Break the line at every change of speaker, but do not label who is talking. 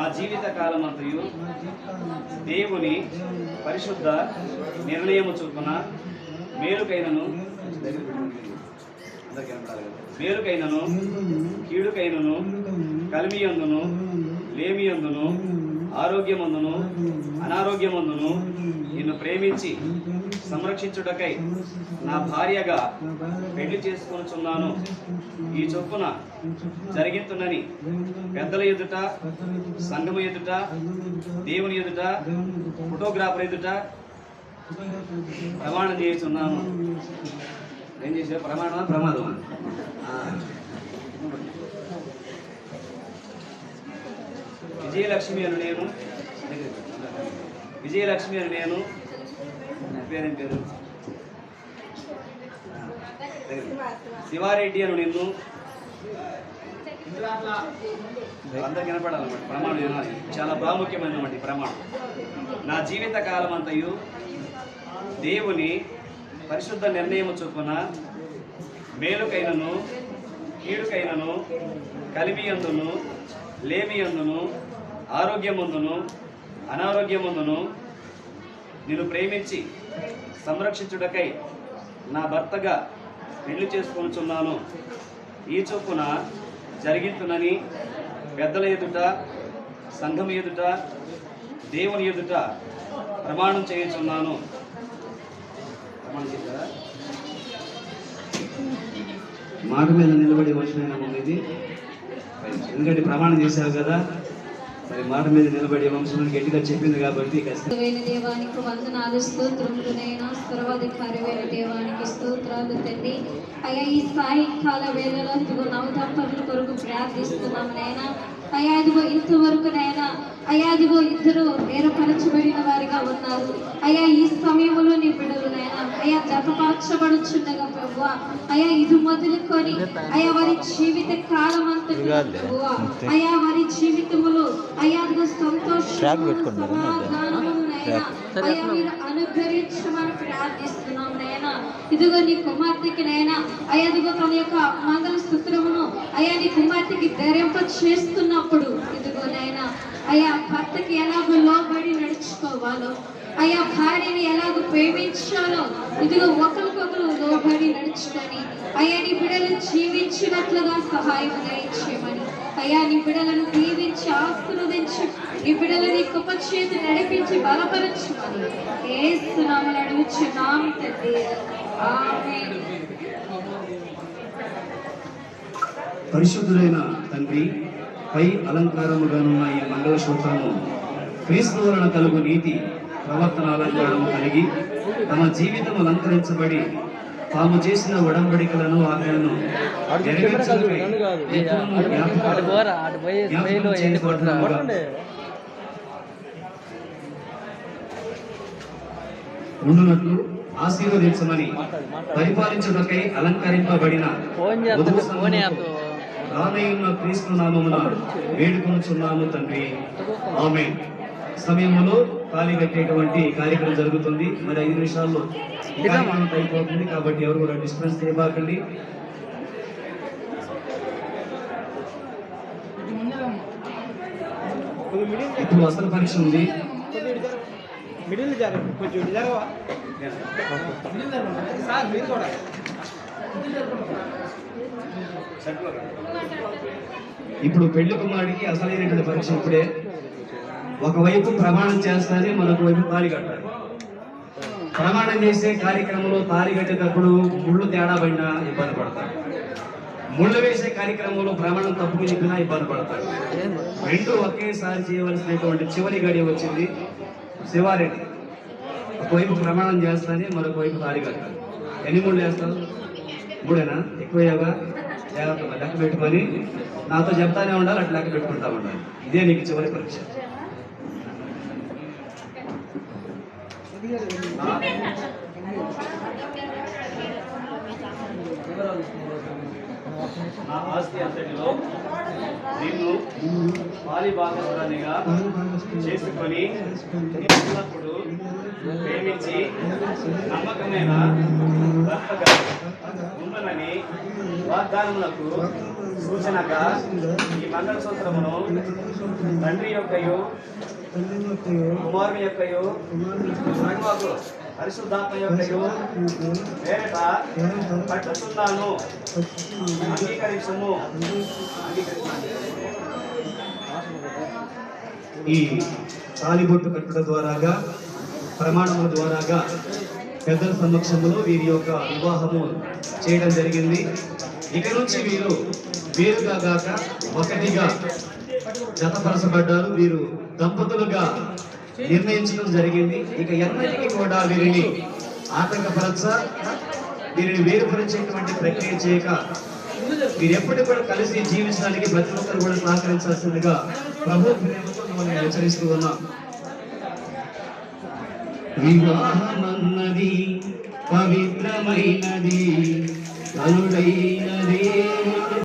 నా జీవిత కాలమంతయు దేవుని పరిశుద్ధ నిర్ణయము చొప్పున మేలుకైనను మేలుకైనను కీడుకైనను కలిమియందును లేమియందును ఆరోగ్యమందును అనారోగ్యమందును నిన్ను ప్రేమించి సంరక్షించుటకై నా భార్యగా పెళ్ళి చేసుకొనుచున్నాను. ఈ చొప్పున జరిగిస్తున్నని పెద్దల ఎదుట సంఘము ఎదుట దేవుని ఎదుట ఫోటోగ్రాఫర్ ఎదుట ప్రమాణం చేస్తున్నాను ఏం చేసే ప్రమాణమా? ప్రమాదమా? విజయలక్ష్మి అని నేను విజయలక్ష్మి అని నేను పేరేం పేరు? శివారెడ్డి అను నిన్ను అందరికి వినపడాలన్నమాట. ప్రమాణం వినాలి. చాలా ప్రాముఖ్యమైనటువంటి ప్రమాణం. నా జీవిత కాలం అంతయు దేవుని పరిశుద్ధ నిర్ణయం చొప్పున మేలుకైనను కీడుకైనను కలిమియందును లేమియందును ఆరోగ్యముందును అనారోగ్యముందును నిన్ను ప్రేమించి సంరక్షించుటకై నా భర్తగా పెళ్ళి చేసుకొనుచున్నాను. ఈ చొప్పున జరిగింతునని పెద్దల ఎదుట సంఘం ఎదుట దేవుని ఎదుట ప్రమాణం చేయుచున్నాను. మాట మీద నిలబడి వచ్చిన ఇది? ఎందుకంటే ప్రమాణం చేశారు కదా. మరి మాట మీద నిలబడి వంశం గట్టిగా చెప్పింది కాబట్టి
దేవానికి వందనాలు స్తోత్రములునైనా సర్వాధికారి వేల దేవానికి స్తోత్రాలు తండ్రి అయ్యా ఈ సాయంకాల వేళలో ఇదిగో నవదంపతుల కొరకు ప్రార్థిస్తున్నాం నైనా అయ్యా ఇదిగో ఇంతవరకు నైనా అయ్యా ఇదిగో ఇద్దరు వేరుపరచబడిన వారిగా ఉన్నారు. అయ్యా ఈ సమయం నీ బిడ్డలు అయ్యా జతపరచబడుచుండగా ప్రభు అయ్యా ఇది మొదలుకొని అయ్యా వారి జీవిత కాలం అంతా. అయ్యా వారి జీవితములో అయ్యా సంతోషం అయ్యా మీరు అనుగ్రహించమని ప్రార్థిస్తున్నాం నైనా. ఇదిగో నీ కుమార్తెకి నైనా. అయ్యా ఇదిగో తన యొక్క మంగళ సూత్రమును అయ్యా నీ కుమార్తెకి ధరింప చేస్తున్నప్పుడు ఇదిగో నైనా. అయ్యా భర్తకి ఎలాగో లోబడి నడుచుకోవాలో అయ్యా భార్యని ఎలాగో ప్రేమించాలో. ఇదిగో ఒకరికొకరు లోబడి నడుచుకొని అయ్యా నీ బిడలు జీవించినట్లుగా సహాయం దయచేయమని. అయ్యా నీ బిడ్డలను దీవించి ఆశీర్వదించి నీ బిడలని కృప చేతి నడిపించి బలపరచమని ఏసునామలు అడుగుచున్నాం తండ్రి ఆమేన్.
తండ్రి పై అలంకారముగానున్న ఈ మంగళ సూత్రము క్రీస్తు వలన కలుగు నీతి ప్రవర్తన అలంకారము కలిగి తమ జీవితం అలంకరించబడి తాము చేసిన ఉడంబడికలను ఆజ్ఞలను. ఉండునట్లు ఆశీర్వదించమని పరిపాలించుటకై అలంకరింపబడిన రానయ్యున్న క్రీస్తు నామమున వేడుకొనుచున్నాము తండ్రి. ఆమె సమయంలో ఖాళీ కట్టేటువంటి కార్యక్రమం జరుగుతుంది. మరి ఐదు నిమిషాల్లో కార్యక్రమం అయిపోతుంది కాబట్టి ఎవరు కూడా డిస్టర్బెన్స్ చేయబాకండి. ఇప్పుడు వస్త్ర పరీక్ష ఉంది.
మిడిల్ జరగ కొంచెం సార్ మీరు కూడా.
ఇప్పుడు పెళ్ళి కుమారుడికి అసలైనటువంటి పరీక్ష ఇప్పుడే. ఒకవైపు ప్రమాణం చేస్తానే మరొక వైపు తాళి కట్టాలి. ప్రమాణం చేసే కార్యక్రమంలో తాళి కట్టేటప్పుడు ముళ్ళు తేడా పడినా ఇబ్బంది పడతారు. ముళ్ళు వేసే కార్యక్రమంలో ప్రమాణం తప్పుకు చెప్పినా ఇబ్బంది పడతారు. రెండు ఒకేసారి చేయవలసినటువంటి చివరి గడియ వచ్చింది శివారెడ్డి. ఒకవైపు ప్రమాణం చేస్తానే మరొక వైపు కట్టాలి. ఎన్ని ముళ్ళు వేస్తారు? మూడేనా ఎక్కువయ్యావా? జాగ్రత్తగా లెక్క పెట్టుకొని నాతో చెప్తానే ఉండాలి అట్లా లెక్క పెట్టుకుంటా ఉండాలి. ఇదే నీకు చివరి పరీక్ష. నా ఆస్తి అంతటిలో నిన్ను పాలి భాగస్వామిగా చేసుకొని ఎల్లప్పుడు ప్రేమించి నమ్మకమైన భర్తగా ఉండనని వాగ్దానములకు సూచనగా ఈ మంగళసూత్రమును తండ్రి యొక్కయు కుమారుని యొక్కయు పరిశుద్ధాత్మ యొక్కయు పేరట పట్టుతున్నాను. అంగీకరించము. ఈ తాలిబొట్టు కట్టుట ద్వారాగా ప్రమాణముల ద్వారాగా పెద్దల సమక్షంలో వీరి యొక్క వివాహము చేయడం జరిగింది. ఇక నుంచి వీరు వేరుగా కాక ఒకటిగా జతపరచబడ్డారు వీరు దంపతులుగా నిర్ణయించడం జరిగింది. ఇక ఎన్నటికీ కూడా వీరిని ఆటంకపరచ వీరిని వేరుపరిచేటువంటి ప్రక్రియ చేయక మీరు ఎప్పటికీ కూడా కలిసి జీవించడానికి ప్రతి ఒక్కరు కూడా సహకరించాల్సిందిగా ప్రభు ప్రేమతో మిమ్మల్ని హెచ్చరిస్తూ ఉన్నాం. వివాహమన్నది పవిత్రమైనది. కనుడైన దేవుని